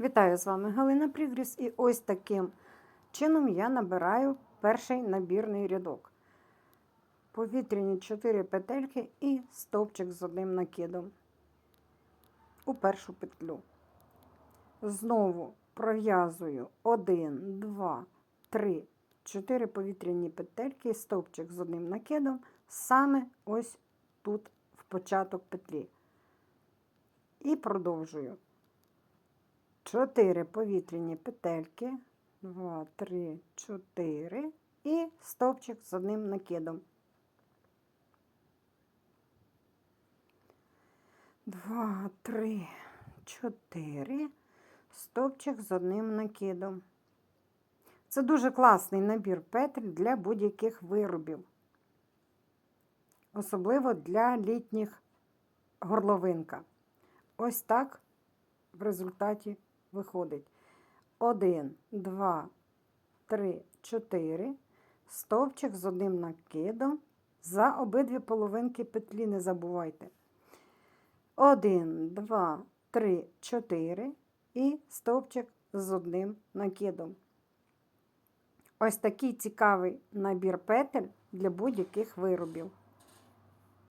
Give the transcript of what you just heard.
Вітаю з вами Галина Прігріс, і ось таким чином я набираю перший набірний рядок. Повітряні 4 петельки і стовпчик з одним накидом у першу петлю. Знову пров'язую 1, 2, 3, 4 повітряні петельки стовпчик з одним накидом саме ось тут в початок петлі. І продовжую. 4 повітряні петельки, 2, 3, 4 і стовпчик з одним накидом. 2, 3, 4, стовпчик з одним накидом. Це дуже класний набір петель для будь-яких виробів, особливо для літніх горловинка. Ось так в результаті виходить 1, 2, 3, 4, стовпчик з одним накидом. За обидві половинки петлі не забувайте. 1, 2, 3, 4 і стовпчик з одним накидом. Ось такий цікавий набір петель для будь-яких виробів.